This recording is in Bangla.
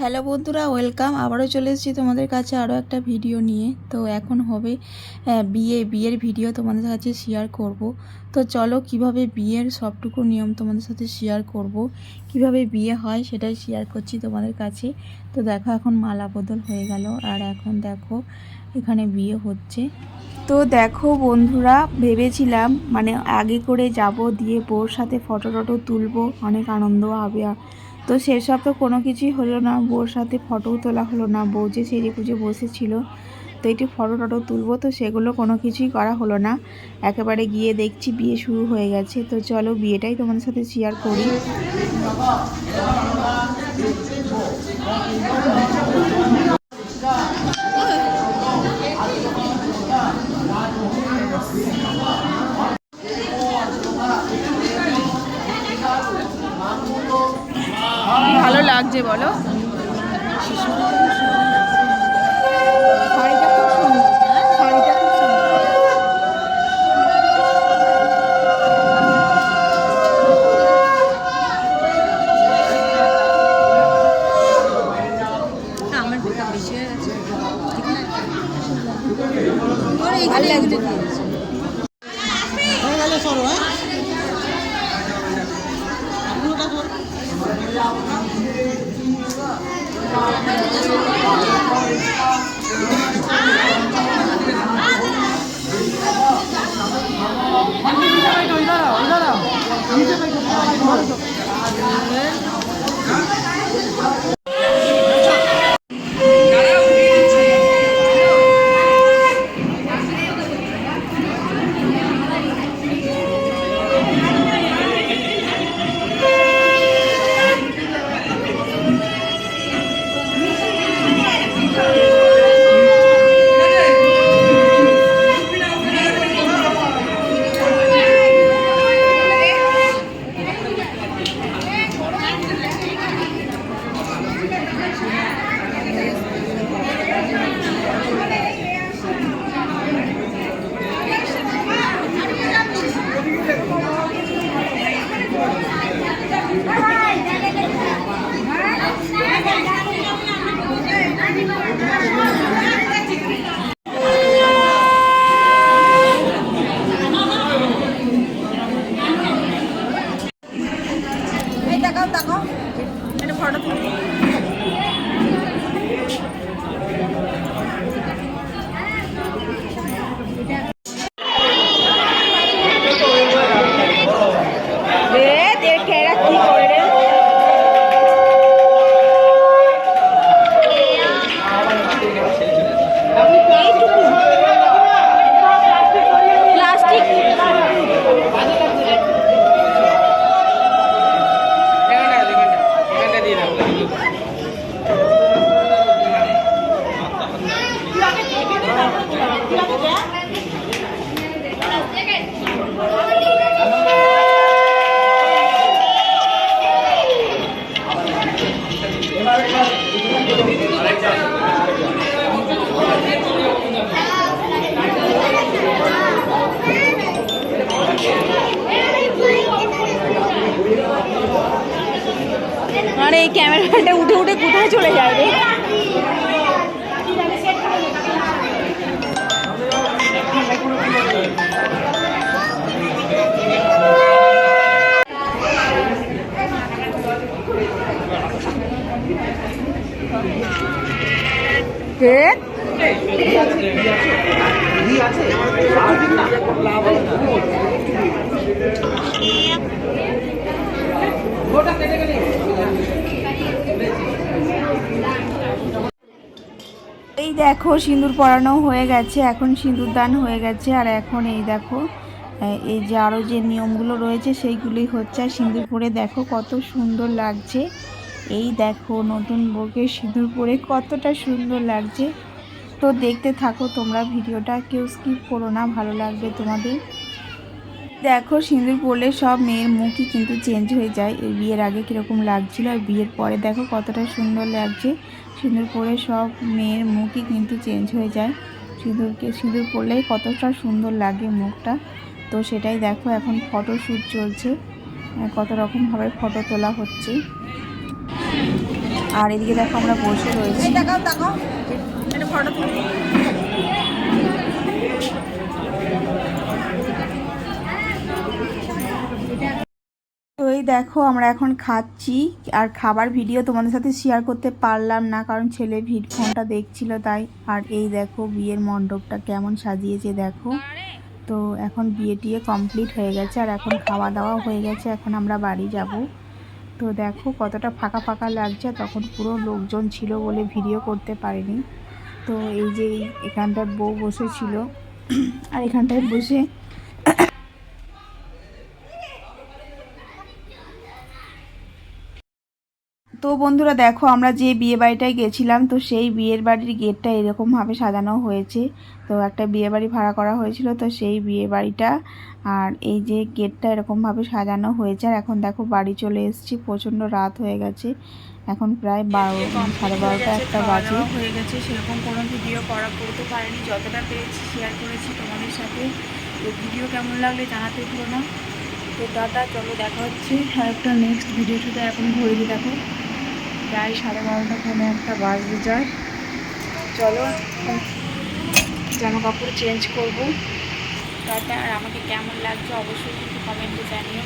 হ্যালো বন্ধুরা, ওয়েলকাম। আবারও চলে এসেছি তোমাদের কাছে আরও একটা ভিডিও নিয়ে। তো এখন হবে বিয়ে, বিয়ের ভিডিও তোমাদের কাছে শেয়ার করব। তো চলো কীভাবে বিয়ের সবটুকু নিয়ম তোমাদের সাথে শেয়ার করব, কীভাবে বিয়ে হয় সেটাই শেয়ার করছি তোমাদের কাছে। তো দেখো এখন মালা বদল হয়ে গেল, আর এখন দেখো এখানে বিয়ে হচ্ছে। তো দেখো বন্ধুরা, ভেবেছিলাম মানে আগে করে যাব, দিয়ে বউর সাথে ফটো টটো তুলবো, অনেক আনন্দ হবে। তো সেসব তো কোনো কিছুই হলো না। বউর সাথে ফটোও তোলা হলো না। বউ যে সেজে পুজো বসেছিল, তো একটি ফটো টটো তুলবো তো সেগুলো কোনো কিছুই করা হলো না। একেবারে গিয়ে দেখছি বিয়ে শুরু হয়ে গেছে। তো চলো বিয়েটাই তোমাদের সাথে শেয়ার করি। লাগছে বলো? আমার বেশি হয়ে গেছে। ঠিক আর এই ক্যামেরাটা উঠে উঠে কোথায় চলে যায় রে? কে? এই দেখো, সিঁদুর পরানো হয়ে গেছে, এখন সিঁদুর দান হয়ে গেছে, আর এখন এই দেখো এই যে আরও যে নিয়মগুলো রয়েছে, সেইগুলোই হচ্ছে, আর সিঁদুর পরে দেখো কত সুন্দর লাগছে। এই দেখো, নতুন বউকে সিঁদুর পরে কতটা সুন্দর লাগছে। তো দেখতে থাকো তোমরা ভিডিওটা, কেউ স্কিপ করো না, ভালো লাগবে তোমাদের। দেখো, সিঁদুর পরলে সব মেয়ের মুখই কিন্তু চেঞ্জ হয়ে যায়। এই বিয়ের আগে কীরকম লাগছিল, আর বিয়ের পরে দেখো কতটা সুন্দর লাগছে। সিঁদুর পরে সব মেয়ের মুখই কিন্তু চেঞ্জ হয়ে যায়। সিঁদুরকে, সিঁদুর পরলেই কতটা সুন্দর লাগে মুখটা। তো সেটাই দেখো, এখন ফটো শ্যুট চলছে। কত রকমভাবে ফটো তোলা হচ্ছে। আর এদিকে দেখো আমরা বসে রয়েছি। ফটো এই দেখো, আমরা এখন খাচ্ছি। আর খাবার ভিডিও তোমাদের সাথে শেয়ার করতে পারলাম না, কারণ ছেলে ভিড, ফোনটা দেখছিল তাই। আর এই দেখো, বিয়ের মণ্ডপটা কেমন সাজিয়েছে দেখো। তো এখন বিয়ে টিয়ে কমপ্লিট হয়ে গেছে, আর এখন খাওয়া দাওয়া হয়ে গেছে, এখন আমরা বাড়ি যাব। তো দেখো, কতটা ফাঁকা ফাঁকা লাগছে, তখন পুরো লোকজন ছিল বলে ভিডিও করতে পারিনি। তো এই যে এখানটায় বউ বসেছিল, আর এখানটায় বসে তো বন্ধুরা দেখো, আমরা যে বিয়ে বাড়িটায় গেছিলাম, তো সেই বিয়ের বাড়ির গেটটা এরকমভাবে সাজানো হয়েছে। তো একটা বিয়ে বাড়ি ভাড়া করা হয়েছিল, তো সেই বিয়ে বাড়িটা আর এই যে গেটটা এরকমভাবে সাজানো হয়েছে। আর এখন দেখো, বাড়ি চলে এসেছি, প্রচণ্ড রাত হয়ে গেছে। এখন প্রায় বারো, সাড়ে বারোটা একটা বাজে। হয়ে গেছে, সেরকম কোনো ভিডিও করা, করতে পারিনি। যতটা পেরেছি শেয়ার করেছি তোমাদের সাথে। তো ভিডিও কেমন লাগলে জানাতে ভুলো না। তো দাদা চলো দেখা হচ্ছে। আর একটা নেক্সট ভিডিও শুধু এখন ঘড়ি দেখো। প্রায় সাড়ে বারোটা পৌনে একটা বাজতে যায়। চলো, জামা কাপড় চেঞ্জ করব। টাটা আর আমাকে কেমন লাগছে অবশ্যই কিন্তু কমেন্টে জানিও।